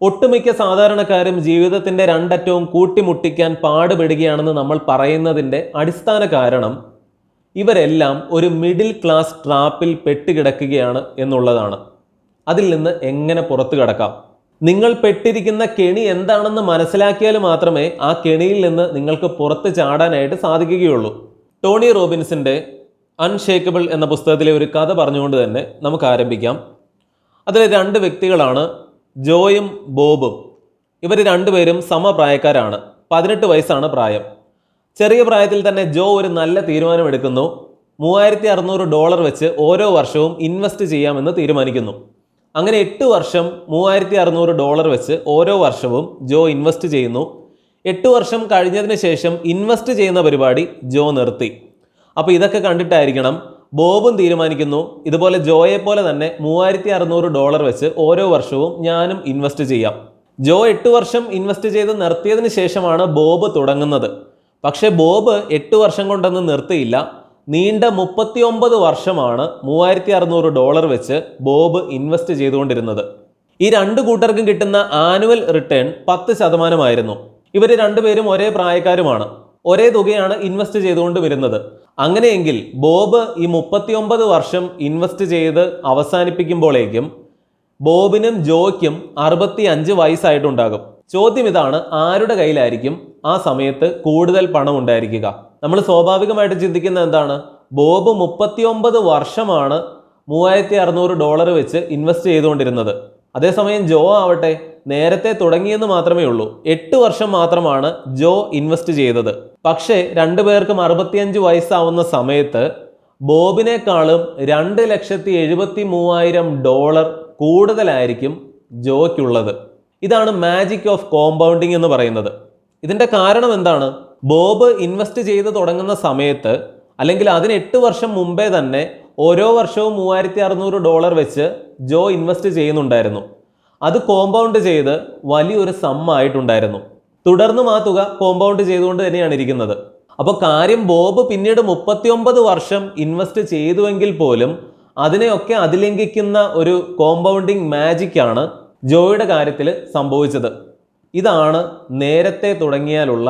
ഒട്ടുമിക്ക സാധാരണക്കാരും ജീവിതത്തിന്റെ രണ്ടറ്റവും കൂട്ടിമുട്ടിക്കാൻ പാടുപെടുകയാണെന്ന് നമ്മൾ പറയുന്നതിന്റെ അടിസ്ഥാന കാരണം ഇവരെല്ലാം ഒരു മിഡിൽ ക്ലാസ് ട്രാപ്പിൽ പെട്ടുകിടക്കുകയാണ് എന്നുള്ളതാണ്. അതിൽ നിന്ന് എങ്ങനെ പുറത്തു കിടക്കാം? നിങ്ങൾ പെട്ടിരിക്കുന്ന കെണി എന്താണെന്ന് മനസ്സിലാക്കിയാൽ മാത്രമേ ആ കെണിയിൽ നിന്ന് നിങ്ങൾക്ക് പുറത്ത് ചാടാനായിട്ട് സാധിക്കുകയുള്ളൂ. ടോണി റോബിൻസിന്റെ അൺഷേക്കബിൾ എന്ന പുസ്തകത്തിലെ ഒരു കഥ പറഞ്ഞുകൊണ്ട് തന്നെ നമുക്ക് ആരംഭിക്കാം. അതിലെ രണ്ട് വ്യക്തികളാണ് ജോയും ബോബും. ഇവർ രണ്ടുപേരും സമപ്രായക്കാരാണ്. പതിനെട്ട് വയസ്സാണ് പ്രായം. ചെറിയ പ്രായത്തിൽ തന്നെ ജോ ഒരു നല്ല തീരുമാനമെടുക്കുന്നു. മൂവായിരത്തി അറുന്നൂറ് ഡോളർ വെച്ച് ഓരോ വർഷവും ഇൻവെസ്റ്റ് ചെയ്യാമെന്ന് തീരുമാനിക്കുന്നു. അങ്ങനെ എട്ട് വർഷം മൂവായിരത്തി അറുന്നൂറ് ഡോളർ വെച്ച് ഓരോ വർഷവും ജോ ഇൻവെസ്റ്റ് ചെയ്യുന്നു. എട്ട് വർഷം കഴിഞ്ഞതിന് ശേഷം ഇൻവെസ്റ്റ് ചെയ്യുന്ന പരിപാടി ജോ നിർത്തി. അപ്പോൾ ഇതൊക്കെ കണ്ടിട്ടായിരിക്കണം ബോബും തീരുമാനിക്കുന്നു. ഇതുപോലെ ജോയെ പോലെ തന്നെ മൂവായിരത്തി അറുന്നൂറ് ഡോളർ വെച്ച് ഓരോ വർഷവും ഞാനും ഇൻവെസ്റ്റ് ചെയ്യാം. ജോ എട്ട് വർഷം ഇൻവെസ്റ്റ് ചെയ്ത് നിർത്തിയതിന് ശേഷമാണ് ബോബ് തുടങ്ങുന്നത്. പക്ഷേ ബോബ് എട്ട് വർഷം കൊണ്ടൊന്നും നിർത്തിയില്ല. നീണ്ട മുപ്പത്തിയൊമ്പത് വർഷമാണ് മൂവായിരത്തി അറുന്നൂറ് ഡോളർ വെച്ച് ബോബ് ഇൻവെസ്റ്റ് ചെയ്തുകൊണ്ടിരുന്നത്. ഈ രണ്ട് കൂട്ടർക്കും കിട്ടുന്ന ആനുവൽ റിട്ടേൺ പത്ത് ശതമാനമായിരുന്നു. ഇവർ രണ്ടുപേരും ഒരേ പ്രായക്കാരുമാണ്. ഒരേ തുകയാണ് ഇൻവെസ്റ്റ് ചെയ്തുകൊണ്ട് വരുന്നത്. അങ്ങനെയെങ്കിൽ ബോബ് ഈ മുപ്പത്തിയൊമ്പത് വർഷം ഇൻവെസ്റ്റ് ചെയ്ത് അവസാനിപ്പിക്കുമ്പോഴേക്കും ബോബിനും ജോയ്ക്കും അറുപത്തി അഞ്ച് വയസ്സായിട്ടുണ്ടാകും. ചോദ്യം ഇതാണ് ആരുടെ കയ്യിലായിരിക്കും ആ സമയത്ത് കൂടുതൽ പണം ഉണ്ടായിരിക്കുക? നമ്മൾ സ്വാഭാവികമായിട്ട് ചിന്തിക്കുന്നത് എന്താണ്? ബോബ് മുപ്പത്തിയൊമ്പത് വർഷമാണ് മൂവായിരത്തി അറുന്നൂറ് ഡോളർ വെച്ച് ഇൻവെസ്റ്റ് ചെയ്തുകൊണ്ടിരുന്നത്. അതേസമയം ജോ ആവട്ടെ നേരത്തെ തുടങ്ങിയെന്ന് മാത്രമേ ഉള്ളൂ. എട്ട് വർഷം മാത്രമാണ് ജോ ഇൻവെസ്റ്റ് ചെയ്തത്. പക്ഷേ രണ്ടുപേർക്കും അറുപത്തിയഞ്ച് വയസ്സാവുന്ന സമയത്ത് ബോബിനേക്കാളും രണ്ട് ലക്ഷത്തി എഴുപത്തി മൂവായിരം ഡോളർ കൂടുതലായിരിക്കും ജോയ്ക്കുള്ളത്. ഇതാണ് മാജിക് ഓഫ് കോമ്പൗണ്ടിങ് എന്ന് പറയുന്നത്. ഇതിന്റെ കാരണം എന്താണ്? ബോബ് ഇൻവെസ്റ്റ് ചെയ്ത് തുടങ്ങുന്ന സമയത്ത് അല്ലെങ്കിൽ അതിന് എട്ട് വർഷം മുമ്പേ തന്നെ ഓരോ വർഷവും മൂവായിരത്തി അറുന്നൂറ് ഡോളർ വെച്ച് ജോ ഇൻവെസ്റ്റ് ചെയ്യുന്നുണ്ടായിരുന്നു. അത് കോമ്പൗണ്ട് ചെയ്ത് വലിയൊരു സമ്മായിട്ടുണ്ടായിരുന്നു തുടർന്നും ആ തുക കോമ്പൗണ്ട് ചെയ്തുകൊണ്ട് തന്നെയാണ് ഇരിക്കുന്നത്. അപ്പോൾ കാര്യം ബോബ് പിന്നീട് മുപ്പത്തിയൊമ്പത് വർഷം ഇൻവെസ്റ്റ് ചെയ്തുവെങ്കിൽ പോലും അതിനെയൊക്കെ അതിലംഘിക്കുന്ന ഒരു കോമ്പൗണ്ടിങ് മാജിക്കാണ് ജോയുടെ കാര്യത്തിൽ സംഭവിച്ചത്. ഇതാണ് നേരത്തെ തുടങ്ങിയാലുള്ള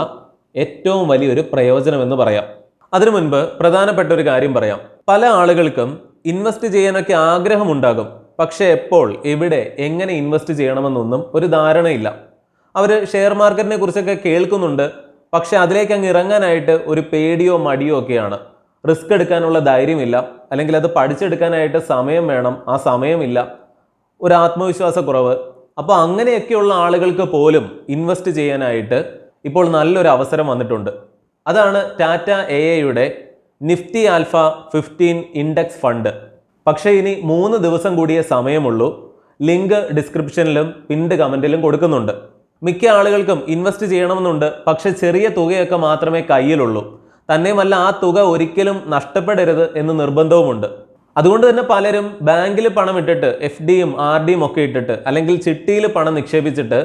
ഏറ്റവും വലിയൊരു പ്രയോജനമെന്ന് പറയാം. അതിനു മുൻപ് പ്രധാനപ്പെട്ട ഒരു കാര്യം പറയാം. പല ആളുകൾക്കും ഇൻവെസ്റ്റ് ചെയ്യാനൊക്കെ ആഗ്രഹമുണ്ടാകും. പക്ഷേ എപ്പോൾ എവിടെ എങ്ങനെ ഇൻവെസ്റ്റ് ചെയ്യണമെന്നൊന്നും ഒരു ധാരണയില്ല. അവർ ഷെയർ മാർക്കറ്റിനെ കുറിച്ചൊക്കെ കേൾക്കുന്നുണ്ട് പക്ഷെ അതിലേക്ക് അങ്ങ് ഇറങ്ങാനായിട്ട് ഒരു പേടിയോ മടിയോ ഒക്കെയാണ്. റിസ്ക് എടുക്കാനുള്ള ധൈര്യമില്ല അല്ലെങ്കിൽ അത് പഠിച്ചെടുക്കാനായിട്ട് സമയം വേണം ആ സമയമില്ല. ഒരു ആത്മവിശ്വാസക്കുറവ്. അപ്പോൾ അങ്ങനെയൊക്കെയുള്ള ആളുകൾക്ക് പോലും ഇൻവെസ്റ്റ് ചെയ്യാനായിട്ട് ഇപ്പോൾ നല്ലൊരു അവസരം വന്നിട്ടുണ്ട്. അതാണ് ടാറ്റ എ എയുടെ Nifty alpha fifteen index fund പക്ഷേ ഇനി മൂന്ന് ദിവസം കൂടിയേ സമയമുള്ളൂ. ലിങ്ക് ഡിസ്ക്രിപ്ഷനിലും പിൻഡ് കമന്റിലും കൊടുക്കുന്നുണ്ട്. മിക്ക ആളുകൾക്കും ഇൻവെസ്റ്റ് ചെയ്യണമെന്നുണ്ട് പക്ഷേ ചെറിയ തുകയൊക്കെ മാത്രമേ കയ്യിലുള്ളൂ. തന്നെയുമല്ല ആ തുക ഒരിക്കലും നഷ്ടപ്പെടരുത് എന്ന് നിർബന്ധവുമുണ്ട്. അതുകൊണ്ട് തന്നെ പലരും ബാങ്കിൽ പണം ഇട്ടിട്ട് എഫ് ഡിയും ആർ ഡിയും ഒക്കെ ഇട്ടിട്ട് അല്ലെങ്കിൽ ചിട്ടിയിൽ പണം നിക്ഷേപിച്ചിട്ട്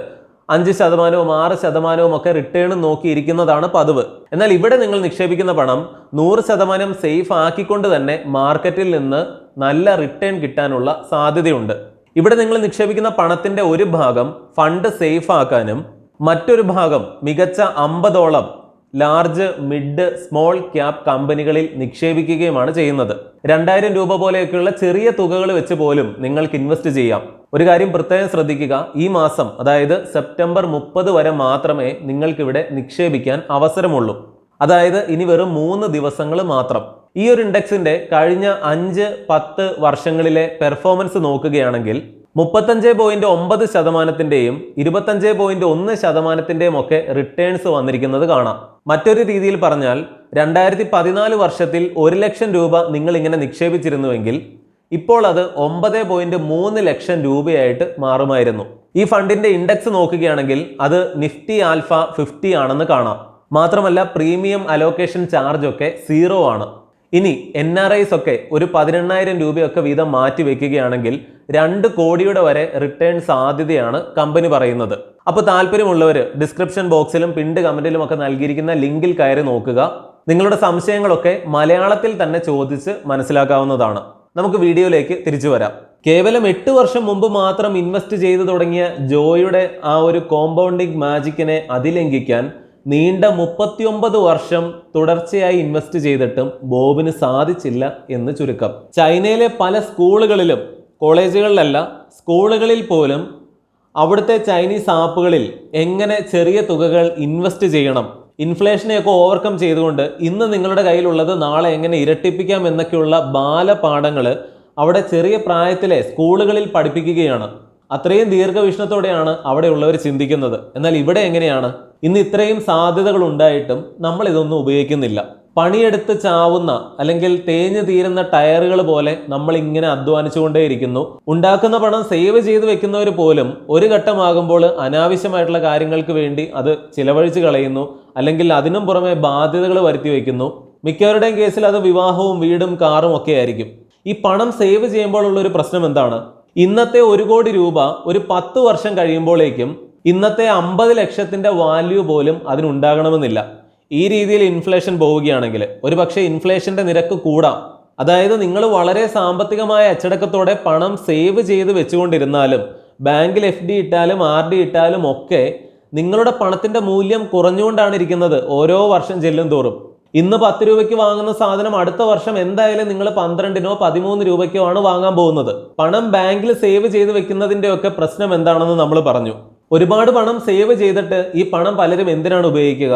അഞ്ച് ശതമാനവും ആറ് ശതമാനവും ഒക്കെ റിട്ടേൺ നോക്കിയിരിക്കുന്നതാണ് പതിവ്. എന്നാൽ ഇവിടെ നിങ്ങൾ നിക്ഷേപിക്കുന്ന പണം നൂറ് ശതമാനം സേഫ് ആക്കിക്കൊണ്ട് തന്നെ മാർക്കറ്റിൽ നിന്ന് നല്ല റിട്ടേൺ കിട്ടാനുള്ള സാധ്യതയുണ്ട്. ഇവിടെ നിങ്ങൾ നിക്ഷേപിക്കുന്ന പണത്തിന്റെ ഒരു ഭാഗം ഫണ്ട് സേഫ് ആക്കാനും മറ്റൊരു ഭാഗം മികച്ച അമ്പതോളം ലാർജ് മിഡ് സ്മോൾ ക്യാപ് കമ്പനികളിൽ നിക്ഷേപിക്കുകയുമാണ് ചെയ്യുന്നത്. രണ്ടായിരം രൂപ പോലെയൊക്കെയുള്ള ചെറിയ തുകകൾ വെച്ച് പോലും നിങ്ങൾക്ക് ഇൻവെസ്റ്റ് ചെയ്യാം. ഒരു കാര്യം പ്രത്യേകം ശ്രദ്ധിക്കുക ഈ മാസം അതായത് സെപ്റ്റംബർ മുപ്പത് വരെ മാത്രമേ നിങ്ങൾക്കിവിടെ നിക്ഷേപിക്കാൻ അവസരമുള്ളൂ. അതായത് ഇനി വെറും മൂന്ന് ദിവസങ്ങൾ മാത്രം. ഈ ഒരു ഇൻഡെക്സിന്റെ കഴിഞ്ഞ അഞ്ച് പത്ത് വർഷങ്ങളിലെ പെർഫോമൻസ് നോക്കുകയാണെങ്കിൽ മുപ്പത്തഞ്ച് പോയിന്റ് ഒമ്പത് ശതമാനത്തിന്റെയും ഇരുപത്തഞ്ച് പോയിന്റ് ഒന്ന് ശതമാനത്തിന്റെയും ഒക്കെ റിട്ടേൺസ് വന്നിരിക്കുന്നത് കാണാം. മറ്റൊരു രീതിയിൽ പറഞ്ഞാൽ രണ്ടായിരത്തി പതിനാല് വർഷത്തിൽ ഒരു ലക്ഷം രൂപ നിങ്ങൾ ഇങ്ങനെ നിക്ഷേപിച്ചിരുന്നുവെങ്കിൽ ഇപ്പോൾ അത് ഒമ്പത് പോയിന്റ് മൂന്ന് ലക്ഷം രൂപയായിട്ട് മാറുമായിരുന്നു. ഈ ഫണ്ടിന്റെ ഇൻഡെക്സ് നോക്കുകയാണെങ്കിൽ അത് നിഫ്റ്റി ആൽഫ ഫിഫ്റ്റി ആണെന്ന് കാണാം. മാത്രമല്ല പ്രീമിയം അലോക്കേഷൻ ചാർജ് ഒക്കെ സീറോ ആണ്. ഇനി എൻ ആർ ഐസ് ഒക്കെ ഒരു പതിനെണ്ണായിരം രൂപയൊക്കെ വീതം മാറ്റി വെക്കുകയാണെങ്കിൽ രണ്ട് കോടിയുടെ വരെ റിട്ടേൺ സാധ്യതയാണ് കമ്പനി പറയുന്നത്. അപ്പോൾ താല്പര്യമുള്ളവർ ഡിസ്ക്രിപ്ഷൻ ബോക്സിലും പിൻഡ് കമന്റിലും ഒക്കെ നൽകിയിരിക്കുന്ന ലിങ്കിൽ കയറി നോക്കുക. നിങ്ങളുടെ സംശയങ്ങളൊക്കെ മലയാളത്തിൽ തന്നെ ചോദിച്ച് മനസ്സിലാക്കാവുന്നതാണ്. നമുക്ക് വീഡിയോയിലേക്ക് തിരിച്ചു വരാം. കേവലം എട്ട് വർഷം മുമ്പ് മാത്രം ഇൻവെസ്റ്റ് ചെയ്തു തുടങ്ങിയ ജോയുടെ ആ ഒരു കോമ്പൗണ്ടിങ് മാജിക്കിനെ അതിലംഘിക്കാൻ നീണ്ട മുപ്പത്തിയൊമ്പത് വർഷം തുടർച്ചയായി ഇൻവെസ്റ്റ് ചെയ്തിട്ടും ബോബിന് സാധിച്ചില്ല എന്ന് ചുരുക്കം. ചൈനയിലെ പല സ്കൂളുകളിലും കോളേജുകളിലല്ല സ്കൂളുകളിൽ പോലും അവിടുത്തെ ചൈനീസ് ആപ്പുകളിൽ എങ്ങനെ ചെറിയ തുകകൾ ഇൻവെസ്റ്റ് ചെയ്യണം ഇൻഫ്ലേഷനെയൊക്കെ ഓവർകം ചെയ്തുകൊണ്ട് ഇന്ന് നിങ്ങളുടെ കയ്യിലുള്ളത് നാളെ എങ്ങനെ ഇരട്ടിപ്പിക്കാം എന്നൊക്കെയുള്ള ബാലപാഠങ്ങൾ അവിടെ ചെറിയ പ്രായത്തിലെ സ്കൂളുകളിൽ പഠിപ്പിക്കുകയാണ്. അത്രയും ദീർഘവീക്ഷണത്തോടെയാണ് അവിടെയുള്ളവർ ചിന്തിക്കുന്നത്. എന്നാൽ ഇവിടെ എങ്ങനെയാണ്? ഇന്ന് ഇത്രയും സാധ്യതകൾ ഉണ്ടായിട്ടും നമ്മൾ ഇതൊന്നും ഉപയോഗിക്കുന്നില്ല. പണിയെടുത്ത് ചാവുന്ന അല്ലെങ്കിൽ തേഞ്ഞു തീരുന്ന ടയറുകൾ പോലെ നമ്മൾ ഇങ്ങനെ അധ്വാനിച്ചുകൊണ്ടേയിരിക്കുന്നു. ഉണ്ടാക്കുന്ന പണം സേവ് ചെയ്ത് വെക്കുന്നവർ പോലും ഒരു ഘട്ടമാകുമ്പോൾ അനാവശ്യമായിട്ടുള്ള കാര്യങ്ങൾക്ക് വേണ്ടി അത് ചിലവഴിച്ച് കളയുന്നു. അല്ലെങ്കിൽ അതിനും പുറമെ ബാധ്യതകൾ വരുത്തി വയ്ക്കുന്നു. മിക്കവരുടെയും കേസിൽ അത് വിവാഹവും വീടും കാറും ഒക്കെ ആയിരിക്കും. ഈ പണം സേവ് ചെയ്യുമ്പോഴുള്ള ഒരു പ്രശ്നം എന്താണ്? ഇന്നത്തെ ഒരു കോടി രൂപ ഒരു പത്ത് വർഷം കഴിയുമ്പോഴേക്കും ഇന്നത്തെ അമ്പത് ലക്ഷത്തിന്റെ വാല്യൂ പോലും അതിനുണ്ടാകണമെന്നില്ല. ഈ രീതിയിൽ ഇൻഫ്ലേഷൻ പോവുകയാണെങ്കിൽ ഒരു പക്ഷേ ഇൻഫ്ലേഷന്റെ നിരക്ക് കൂടാം. അതായത് നിങ്ങൾ വളരെ സാമ്പത്തികമായ അച്ചടക്കത്തോടെ പണം സേവ് ചെയ്ത് വെച്ചുകൊണ്ടിരുന്നാലും ബാങ്കിൽ എഫ് ഡി ഇട്ടാലും ആർ ഡി ഇട്ടാലും ഒക്കെ നിങ്ങളുടെ പണത്തിന്റെ മൂല്യം കുറഞ്ഞുകൊണ്ടാണ് ഇരിക്കുന്നത് ഓരോ വർഷം ചെല്ലും തോറും. ഇന്ന് പത്ത് രൂപയ്ക്ക് വാങ്ങുന്ന സാധനം അടുത്ത വർഷം എന്തായാലും നിങ്ങൾ പന്ത്രണ്ടിനോ പതിമൂന്ന് രൂപയ്ക്കോ ആണ് വാങ്ങാൻ പോകുന്നത്. പണം ബാങ്കിൽ സേവ് ചെയ്ത് വെക്കുന്നതിന്റെ ഒക്കെ പ്രശ്നം എന്താണെന്ന് നമ്മൾ പറഞ്ഞു. ഒരുപാട് പണം സേവ് ചെയ്തിട്ട് ഈ പണം പലരും എന്തിനാണ് ഉപയോഗിക്കുക?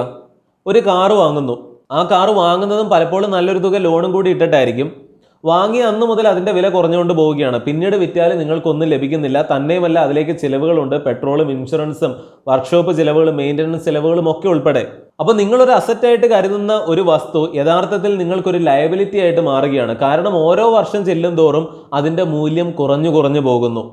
ഒരു കാറ് വാങ്ങുന്നു. ആ കാറ് വാങ്ങുന്നതും പലപ്പോഴും നല്ലൊരു തുക ലോണും കൂടി ഇട്ടിട്ടായിരിക്കും. വാങ്ങിയ അന്ന് മുതൽ അതിന്റെ വില കുറഞ്ഞുകൊണ്ട് പോവുകയാണ്. പിന്നീട് വിറ്റാലും നിങ്ങൾക്കൊന്നും ലഭിക്കുന്നില്ല. തന്നെയുമല്ല അതിലേക്ക് ചിലവുകളുണ്ട്. പെട്രോളും ഇൻഷുറൻസും വർക്ക്ഷോപ്പ് ചിലവുകളും മെയിന്റനൻസ് ചിലവുകളും ഒക്കെ ഉൾപ്പെടെ. അപ്പോൾ നിങ്ങളൊരു അസറ്റായിട്ട് കരുതുന്ന ഒരു വസ്തു യഥാർത്ഥത്തിൽ നിങ്ങൾക്കൊരു ലയബിലിറ്റി ആയിട്ട് മാറുകയാണ്. കാരണം ഓരോ വർഷം ചെല്ലും തോറും അതിന്റെ മൂല്യം കുറഞ്ഞു കുറഞ്ഞു പോകുന്നു.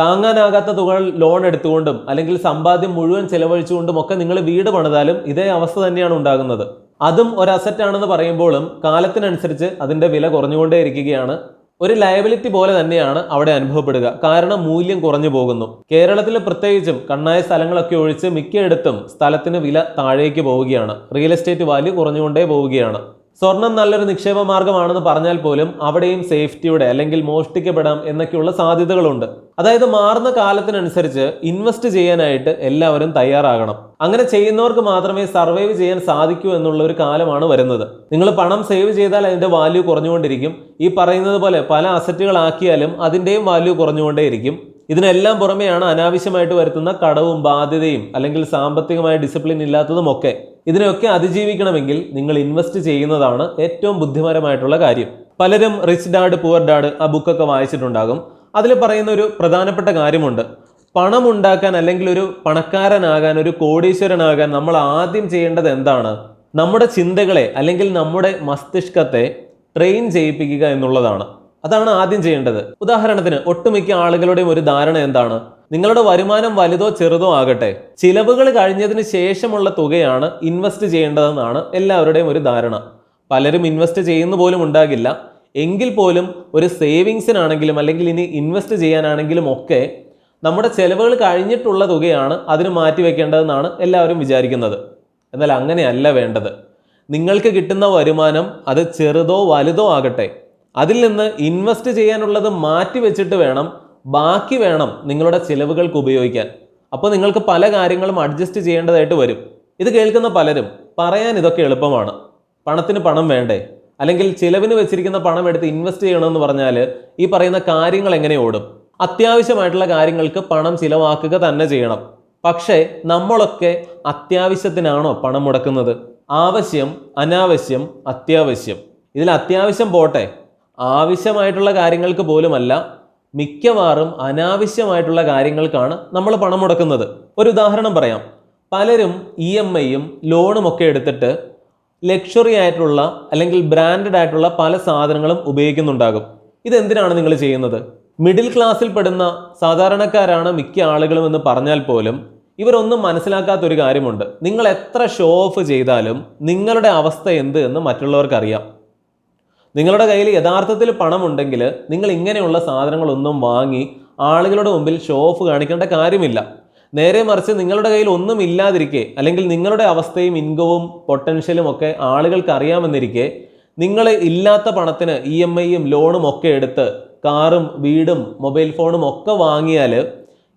താങ്ങാനാകാത്ത തുകകൾ ലോൺ എടുത്തുകൊണ്ടും അല്ലെങ്കിൽ സമ്പാദ്യം മുഴുവൻ ചെലവഴിച്ചുകൊണ്ടും ഒക്കെ നിങ്ങൾ വീട് പണിതാലും ഇതേ അവസ്ഥ തന്നെയാണ് ഉണ്ടാകുന്നത്. അതും ഒരു അസറ്റ് ആണെന്ന് പറയുമ്പോഴും കാലത്തിനനുസരിച്ച് അതിന്റെ വില കുറഞ്ഞുകൊണ്ടേ ഇരിക്കുകയാണ് ഒരു ലയബിലിറ്റി പോലെ തന്നെയാണ് അവിടെ അനുഭവപ്പെടുക. കാരണം മൂല്യം കുറഞ്ഞു പോകുന്നു. കേരളത്തിൽ പ്രത്യേകിച്ചും കണ്ണായ സ്ഥലങ്ങളൊക്കെ ഒഴിച്ച് മിക്കയിടത്തും സ്ഥലത്തിന് വില താഴേക്ക് പോവുകയാണ്. റിയൽ എസ്റ്റേറ്റ് വാല്യൂ കുറഞ്ഞുകൊണ്ടേ പോവുകയാണ്. സ്വർണം നല്ലൊരു നിക്ഷേപ മാർഗമാണെന്ന് പറഞ്ഞാൽ പോലും അവിടെയും സേഫ്റ്റിയുടെ അല്ലെങ്കിൽ മോഷ്ടിക്കപ്പെടാം എന്നൊക്കെയുള്ള സാധ്യതകളുണ്ട്. അതായത് മാറുന്ന കാലത്തിനനുസരിച്ച് ഇൻവെസ്റ്റ് ചെയ്യാനായിട്ട് എല്ലാവരും തയ്യാറാകണം. അങ്ങനെ ചെയ്യുന്നവർക്ക് മാത്രമേ സർവൈവ് ചെയ്യാൻ സാധിക്കൂ എന്നുള്ള ഒരു കാലമാണ് വരുന്നത്. നിങ്ങൾ പണം സേവ് ചെയ്താൽ അതിന്റെ വാല്യൂ കുറഞ്ഞുകൊണ്ടിരിക്കും. ഈ പറയുന്നത് പോലെ പല അസറ്റുകളാക്കിയാലും അതിന്റെയും വാല്യൂ കുറഞ്ഞുകൊണ്ടേയിരിക്കും. ഇതിനെല്ലാം പുറമെയാണ് അനാവശ്യമായിട്ട് വരുത്തുന്ന കടവും ബാധ്യതയും അല്ലെങ്കിൽ സാമ്പത്തികമായ ഡിസിപ്ലിൻ ഇല്ലാത്തതും ഒക്കെ. ഇതിനെയൊക്കെ അതിജീവിക്കണമെങ്കിൽ നിങ്ങൾ ഇൻവെസ്റ്റ് ചെയ്യുന്നതാണ് ഏറ്റവും ബുദ്ധിപരമായിട്ടുള്ള കാര്യം. പലരും റിച്ച് ഡാഡ് പുവർ ഡാഡ് ആ ബുക്കൊക്കെ വായിച്ചിട്ടുണ്ടാകും. അതിൽ പറയുന്ന ഒരു പ്രധാനപ്പെട്ട കാര്യമുണ്ട്. പണം ഉണ്ടാക്കാൻ അല്ലെങ്കിൽ ഒരു പണക്കാരനാകാൻ ഒരു കോടീശ്വരനാകാൻ നമ്മൾ ആദ്യം ചെയ്യേണ്ടത് എന്താണ്? നമ്മുടെ ചിന്തകളെ അല്ലെങ്കിൽ നമ്മുടെ മസ്തിഷ്കത്തെ ട്രെയിൻ ചെയ്യിപ്പിക്കുക എന്നുള്ളതാണ്. അതാണ് ആദ്യം ചെയ്യേണ്ടത്. ഉദാഹരണത്തിന് ഒട്ടുമിക്ക ആളുകളുടെയും ഒരു ധാരണ എന്താണ്? നിങ്ങളുടെ വരുമാനം വലുതോ ചെറുതോ ആകട്ടെ ചിലവുകൾ കഴിഞ്ഞതിന് ശേഷമുള്ള തുകയാണ് ഇൻവെസ്റ്റ് ചെയ്യേണ്ടതെന്നാണ് എല്ലാവരുടെയും ഒരു ധാരണ. പലരും ഇൻവെസ്റ്റ് ചെയ്യുന്ന പോലും ഉണ്ടാകില്ല. എങ്കിൽ പോലും ഒരു സേവിങ്സിനാണെങ്കിലും അല്ലെങ്കിൽ ഇനി ഇൻവെസ്റ്റ് ചെയ്യാനാണെങ്കിലും ഒക്കെ നമ്മുടെ ചിലവുകൾ കഴിഞ്ഞിട്ടുള്ള തുകയാണ് അതിന് മാറ്റിവെക്കേണ്ടതെന്നാണ് എല്ലാവരും വിചാരിക്കുന്നത്. എന്നാൽ അങ്ങനെയല്ല വേണ്ടത്. നിങ്ങൾക്ക് കിട്ടുന്ന വരുമാനം അത് ചെറുതോ വലുതോ ആകട്ടെ അതിൽ നിന്ന് ഇൻവെസ്റ്റ് ചെയ്യാനുള്ളത് മാറ്റി വെച്ചിട്ട് വേണം ബാക്കി വേണം നിങ്ങളുടെ ചിലവുകൾക്ക് ഉപയോഗിക്കാൻ. അപ്പോൾ നിങ്ങൾക്ക് പല കാര്യങ്ങളും അഡ്ജസ്റ്റ് ചെയ്യേണ്ടതായിട്ട് വരും. ഇത് കേൾക്കുന്ന പലരും പറയാൻ ഇതൊക്കെ എളുപ്പമാണ്. പണത്തിന് പണം വേണ്ടേ? അല്ലെങ്കിൽ ചിലവിന് വെച്ചിരിക്കുന്ന പണം എടുത്ത് ഇൻവെസ്റ്റ് ചെയ്യണമെന്ന് പറഞ്ഞാൽ ഈ പറയുന്ന കാര്യങ്ങൾ എങ്ങനെ ഓടും? അത്യാവശ്യമായിട്ടുള്ള കാര്യങ്ങൾക്ക് പണം ചിലവാക്കുക തന്നെ ചെയ്യണം. പക്ഷേ നമ്മളൊക്കെ അത്യാവശ്യത്തിനാണോ പണം മുടക്കുന്നത്? ആവശ്യം അനാവശ്യം അത്യാവശ്യം. ഇതിൽ അത്യാവശ്യം പോട്ടെ. ആവശ്യമായിട്ടുള്ള കാര്യങ്ങൾക്ക് പോലുമല്ല മിക്കവാറും അനാവശ്യമായിട്ടുള്ള കാര്യങ്ങൾക്കാണ് നമ്മൾ പണം മുടക്കുന്നത്. ഒരു ഉദാഹരണം പറയാം. പലരും ഇ എം ഐയും ലോണും ഒക്കെ എടുത്തിട്ട് ലക്ഷറി ആയിട്ടുള്ള അല്ലെങ്കിൽ ബ്രാൻഡഡ് ആയിട്ടുള്ള പല സാധനങ്ങളും ഉപയോഗിക്കുന്നുണ്ടാകും. ഇതെന്തിനാണ് നിങ്ങൾ ചെയ്യുന്നത്? മിഡിൽ ക്ലാസ്സിൽ പെടുന്ന സാധാരണക്കാരാണ് മിക്ക ആളുകളും എന്ന് പറഞ്ഞാൽ പോലും ഇവരൊന്നും മനസ്സിലാക്കാത്തൊരു കാര്യമുണ്ട്. നിങ്ങൾ എത്ര ഷോ ഓഫ് ചെയ്താലും നിങ്ങളുടെ അവസ്ഥ എന്ത് എന്ന് മറ്റുള്ളവർക്കറിയാം. നിങ്ങളുടെ കയ്യിൽ യഥാർത്ഥത്തിൽ പണമുണ്ടെങ്കിൽ നിങ്ങൾ ഇങ്ങനെയുള്ള സാധനങ്ങളൊന്നും വാങ്ങി ആളുകളുടെ മുമ്പിൽ ഷോ ഓഫ് കാണിക്കേണ്ട കാര്യമില്ല. നേരെ മറിച്ച് നിങ്ങളുടെ കയ്യിൽ ഒന്നും ഇല്ലാതിരിക്കെ അല്ലെങ്കിൽ നിങ്ങളുടെ അവസ്ഥയും ഇൻകവും പൊട്ടൻഷ്യലും ഒക്കെ ആളുകൾക്ക് അറിയാമെന്നിരിക്കെ നിങ്ങൾ ഇല്ലാത്ത പണത്തിന് ഇ എം ഐയും ലോണും ഒക്കെ എടുത്ത് കാറും വീടും മൊബൈൽ ഫോണും ഒക്കെ വാങ്ങിയാൽ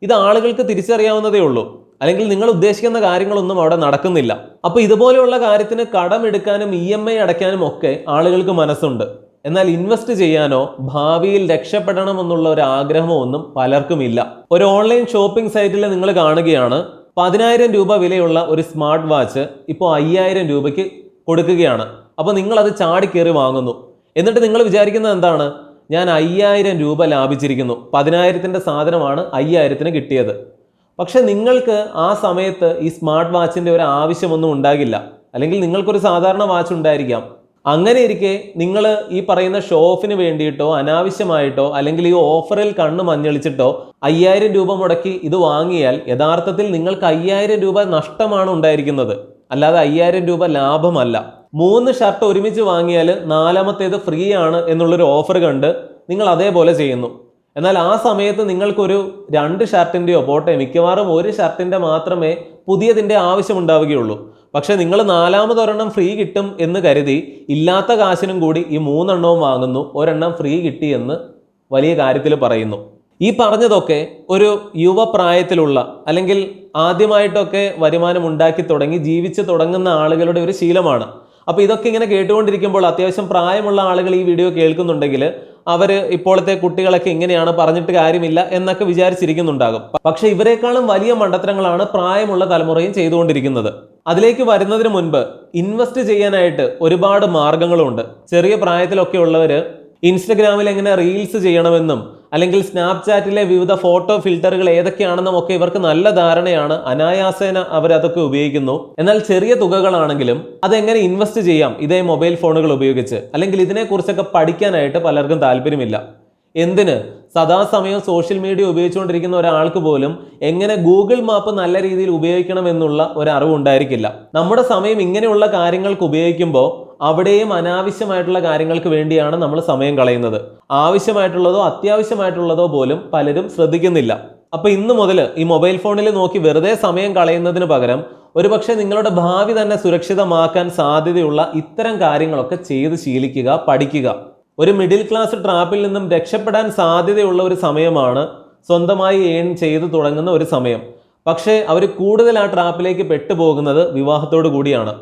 ഇത് ആളുകൾക്ക് തിരിച്ചറിയാവുന്നതേ ഉള്ളൂ. അല്ലെങ്കിൽ നിങ്ങൾ ഉദ്ദേശിക്കുന്ന കാര്യങ്ങളൊന്നും അവിടെ നടക്കുന്നില്ല. അപ്പോൾ ഇതുപോലെയുള്ള കാര്യത്തിന് കടമെടുക്കാനും ഇ എം ഐ അടയ്ക്കാനും ഒക്കെ ആളുകൾക്ക് മനസ്സുണ്ട്. എന്നാൽ ഇൻവെസ്റ്റ് ചെയ്യാനോ ഭാവിയിൽ രക്ഷപ്പെടണമെന്നുള്ള ഒരു ആഗ്രഹമോ ഒന്നും പലർക്കും ഇല്ല ഒരു ഓൺലൈൻ ഷോപ്പിംഗ് സൈറ്റിൽ നിങ്ങൾ കാണുകയാണ് പതിനായിരം രൂപ വിലയുള്ള ഒരു സ്മാർട്ട് വാച്ച് ഇപ്പോൾ അയ്യായിരം രൂപയ്ക്ക് കൊടുക്കുകയാണ്. അപ്പോൾ നിങ്ങൾ അത് ചാടി ചാടിക്കേറി വാങ്ങുന്നു. എന്നിട്ട് നിങ്ങൾ വിചാരിക്കുന്നത് എന്താണ്? ഞാൻ അയ്യായിരം രൂപ ലാഭിച്ചിരിക്കുന്നു. പതിനായിരത്തിന്റെ സാധനമാണ് അയ്യായിരത്തിന് കിട്ടിയത്. പക്ഷെ നിങ്ങൾക്ക് ആ സമയത്ത് ഈ സ്മാർട്ട് വാച്ചിന്റെ ഒരു ആവശ്യമൊന്നും ഉണ്ടാകില്ല. അല്ലെങ്കിൽ നിങ്ങൾക്കൊരു സാധാരണ വാച്ച് ഉണ്ടായിരിക്കാം. അങ്ങനെ ഇരിക്കെ നിങ്ങൾ ഈ പറയുന്ന ഷോ ഓഫിന് വേണ്ടിയിട്ടോ അനാവശ്യമായിട്ടോ അല്ലെങ്കിൽ ഈ ഓഫറിൽ കണ്ണ് മഞ്ഞളിച്ചിട്ടോ അയ്യായിരം രൂപ മുടക്കി ഇത് വാങ്ങിയാൽ യഥാർത്ഥത്തിൽ നിങ്ങൾക്ക് അയ്യായിരം രൂപ നഷ്ടമാണ് ഉണ്ടായിരിക്കുന്നത്. അല്ലാതെ അയ്യായിരം രൂപ ലാഭമല്ല. മൂന്ന് ഷർട്ട് ഒരുമിച്ച് വാങ്ങിയാൽ നാലാമത്തേത് ഫ്രീ ആണ് എന്നുള്ളൊരു ഓഫർ കണ്ട് നിങ്ങൾ അതേപോലെ ചെയ്യുന്നു. എന്നാൽ ആ സമയത്ത് നിങ്ങൾക്കൊരു രണ്ട് ഷർട്ടിന്റെയോ പോട്ടെ മിക്കവാറും ഒരു ഷർട്ടിന്റെ മാത്രമേ പുതിയതിന്റെ ആവശ്യമുണ്ടാവുകയുള്ളൂ. പക്ഷെ നിങ്ങൾ നാലാമതൊരെണ്ണം ഫ്രീ കിട്ടും എന്ന് കരുതി ഇല്ലാത്ത കാശിനും കൂടി ഈ മൂന്നെണ്ണവും വാങ്ങുന്നു ഒരെണ്ണം ഫ്രീ കിട്ടി എന്ന് വലിയ കാര്യത്തിൽ പറയുന്നു. ഈ പറഞ്ഞതൊക്കെ ഒരു യുവപ്രായത്തിലുള്ള അല്ലെങ്കിൽ ആദ്യമായിട്ടൊക്കെ വരുമാനം ഉണ്ടാക്കി തുടങ്ങി ജീവിച്ചു തുടങ്ങുന്ന ആളുകളുടെ ഒരു ശീലമാണ്. അപ്പോൾ ഇതൊക്കെ ഇങ്ങനെ കേട്ടുകൊണ്ടിരിക്കുമ്പോൾ അത്യാവശ്യം പ്രായമുള്ള ആളുകൾ ഈ വീഡിയോ കേൾക്കുന്നുണ്ടെങ്കിൽ അവർ ഇപ്പോഴത്തെ കുട്ടികളൊക്കെ ഇങ്ങനെയാണ് പറഞ്ഞിട്ട് കാര്യമില്ല എന്നൊക്കെ വിചാരിച്ചിരിക്കുന്നുണ്ടാകും. പക്ഷേ ഇവരെക്കാളും വലിയ മണ്ടത്തരങ്ങളാണ് പ്രായമുള്ള തലമുറയും ചെയ്തുകൊണ്ടിരിക്കുന്നത്. അതിലേക്ക് വരുന്നതിന് മുൻപ് ഇൻവെസ്റ്റ് ചെയ്യാനായിട്ട് ഒരുപാട് മാർഗങ്ങളുണ്ട്. ചെറിയ പ്രായത്തിലൊക്കെ ഉള്ളവർ ഇൻസ്റ്റഗ്രാമിൽ എങ്ങനെ റീൽസ് ചെയ്യണമെന്നും അല്ലെങ്കിൽ സ്നാപ്ചാറ്റിലെ വിവിധ ഫോട്ടോ ഫിൽറ്ററുകൾ ഏതൊക്കെയാണെന്നും ഒക്കെ ഇവർക്ക് നല്ല ധാരണയാണ്. അനായാസേന അവരതൊക്കെ ഉപയോഗിക്കുന്നു. എന്നാൽ ചെറിയ തുകകളാണെങ്കിലും അതെങ്ങനെ ഇൻവെസ്റ്റ് ചെയ്യാം? ഇതേ മൊബൈൽ ഫോണുകൾ ഉപയോഗിച്ച്. അല്ലെങ്കിൽ ഇതിനെക്കുറിച്ചൊക്കെ പഠിക്കാനായിട്ട് പലർക്കും താല്പര്യമില്ല. എന്തിന്? സദാസമയം സോഷ്യൽ മീഡിയ ഉപയോഗിച്ചുകൊണ്ടിരിക്കുന്ന ഒരാൾക്ക് പോലും എങ്ങനെ ഗൂഗിൾ മാപ്പ് നല്ല രീതിയിൽ ഉപയോഗിക്കണം എന്നുള്ള ഒരു അറിവ് ഉണ്ടായിരിക്കില്ല. നമ്മുടെ സമയം ഇങ്ങനെയുള്ള കാര്യങ്ങൾക്ക് ഉപയോഗിക്കുമ്പോൾ അവിടെയും അനാവശ്യമായിട്ടുള്ള കാര്യങ്ങൾക്ക് വേണ്ടിയാണ് നമ്മൾ സമയം കളയുന്നത്. ആവശ്യമായിട്ടുള്ളതോ അത്യാവശ്യമായിട്ടുള്ളതോ പോലും പലരും ശ്രദ്ധിക്കുന്നില്ല. അപ്പോൾ ഇന്ന് മുതൽ ഈ മൊബൈൽ ഫോണിൽ നോക്കി വെറുതെ സമയം കളയുന്നതിന് പകരം ഒരുപക്ഷെ നിങ്ങളുടെ ഭാവി തന്നെ സുരക്ഷിതമാക്കാൻ സാധ്യതയുള്ള ഇത്തരം കാര്യങ്ങളൊക്കെ ചെയ്ത് ശീലിക്കുക പഠിക്കുക. ഒരു മിഡിൽ ക്ലാസ് ട്രാപ്പിൽ നിന്നും രക്ഷപ്പെടാൻ സാധ്യതയുള്ള ഒരു സമയമാണ് സ്വന്തമായി ഏൺ ചെയ്ത് തുടങ്ങുന്ന ഒരു സമയം. പക്ഷേ അവർ കൂടുതൽ ആ ട്രാപ്പിലേക്ക് പെട്ടുപോകുന്നത് വിവാഹത്തോടു കൂടിയാണ്.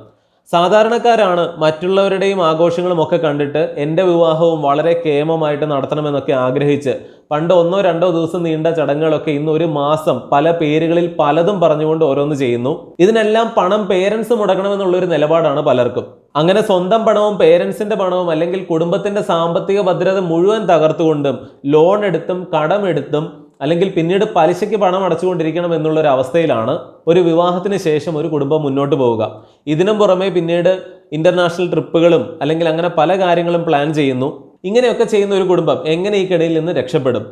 സാധാരണക്കാരാണ് മറ്റുള്ളവരുടെയും ആഘോഷങ്ങളും ഒക്കെ കണ്ടിട്ട് എന്റെ വിവാഹവും വളരെ കേമമായിട്ട് നടത്തണമെന്നൊക്കെ ആഗ്രഹിച്ച് പണ്ട് ഒന്നോ രണ്ടോ ദിവസം നീണ്ട ചടങ്ങുകളൊക്കെ ഇന്ന് ഒരു മാസം പല പേരുകളിൽ പലതും പറഞ്ഞുകൊണ്ട് ഓരോന്ന് ചെയ്യുന്നു. ഇതിനെല്ലാം പണം പേരൻസ് മുടക്കണമെന്നുള്ളൊരു നിലപാടാണ് പലർക്കും. അങ്ങനെ സ്വന്തം പണവും പേരൻസിന്റെ പണവും അല്ലെങ്കിൽ കുടുംബത്തിന്റെ സാമ്പത്തിക ഭദ്രത മുഴുവൻ തകർത്തുകൊണ്ടും ലോൺ എടുത്തും കടമെടുത്തും അല്ലെങ്കിൽ പിന്നീട് പലിശയ്ക്ക് പണം അടച്ചുകൊണ്ടിരിക്കണം എന്നുള്ള ഒരു അവസ്ഥയിലാണ് ഒരു വിവാഹത്തിന് ശേഷം ഒരു കുടുംബം മുന്നോട്ട് പോവുക. ഇതിനും പുറമെ പിന്നീട് ഇന്റർനാഷണൽ ട്രിപ്പുകളും അല്ലെങ്കിൽ അങ്ങനെ പല കാര്യങ്ങളും പ്ലാൻ ചെയ്യുന്നു. ഇങ്ങനെയൊക്കെ ചെയ്യുന്ന ഒരു കുടുംബം എങ്ങനെ ഈ കിടയിൽ നിന്ന് രക്ഷപ്പെടും?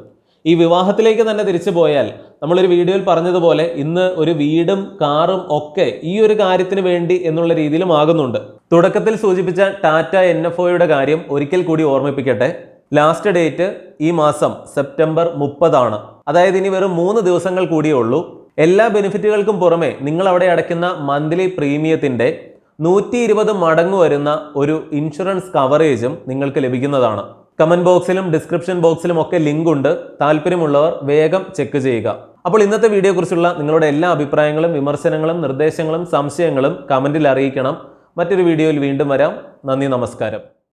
ഈ വിവാഹത്തിലേക്ക് തന്നെ തിരിച്ചു പോയാൽ നമ്മളൊരു വീഡിയോയിൽ പറഞ്ഞതുപോലെ ഇന്ന് ഒരു വീടും കാറും ഒക്കെ ഈ ഒരു കാര്യത്തിന് വേണ്ടി എന്നുള്ള രീതിയിലും ആകുന്നുണ്ട്. തുടക്കത്തിൽ സൂചിപ്പിച്ച ടാറ്റ എൻ എഫ് ഒയുടെ കാര്യം ഒരിക്കൽ കൂടി ഓർമ്മിപ്പിക്കട്ടെ. ലാസ്റ്റ് ഡേറ്റ് ഈ മാസം സെപ്റ്റംബർ മുപ്പതാണ്. അതായത് ഇനി വെറും മൂന്ന് ദിവസങ്ങൾ കൂടിയേ ഉള്ളൂ. എല്ലാ ബെനിഫിറ്റുകൾക്കും പുറമെ നിങ്ങൾ അവിടെ അടയ്ക്കുന്ന മന്ത്ലി പ്രീമിയത്തിന്റെ നൂറ്റി ഇരുപത് മടങ്ങ് വരുന്ന ഒരു ഇൻഷുറൻസ് കവറേജും നിങ്ങൾക്ക് ലഭിക്കുന്നതാണ്. കമന്റ് ബോക്സിലും ഡിസ്ക്രിപ്ഷൻ ബോക്സിലും ഒക്കെ ലിങ്ക് ഉണ്ട്. താല്പര്യമുള്ളവർ വേഗം ചെക്ക് ചെയ്യുക. അപ്പോൾ ഇന്നത്തെ വീഡിയോയെക്കുറിച്ചുള്ള നിങ്ങളുടെ എല്ലാ അഭിപ്രായങ്ങളും വിമർശനങ്ങളും നിർദ്ദേശങ്ങളും സംശയങ്ങളും കമന്റിൽ അറിയിക്കണം. മറ്റൊരു വീഡിയോയിൽ വീണ്ടും വരാം. നന്ദി നമസ്കാരം.